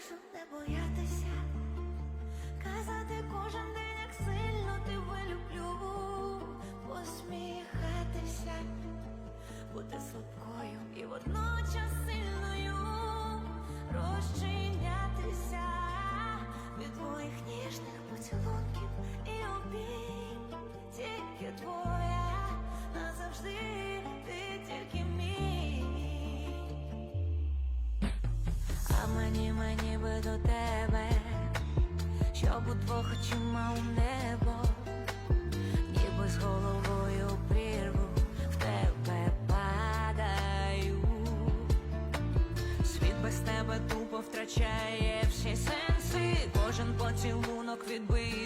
什么不要。мені, мені би до тебе, щоб у двох очима у небо, ніби з головою прірву в тебе падаю, світ без тебе тупо втрачає всі сенси, кожен поцілунок відбив.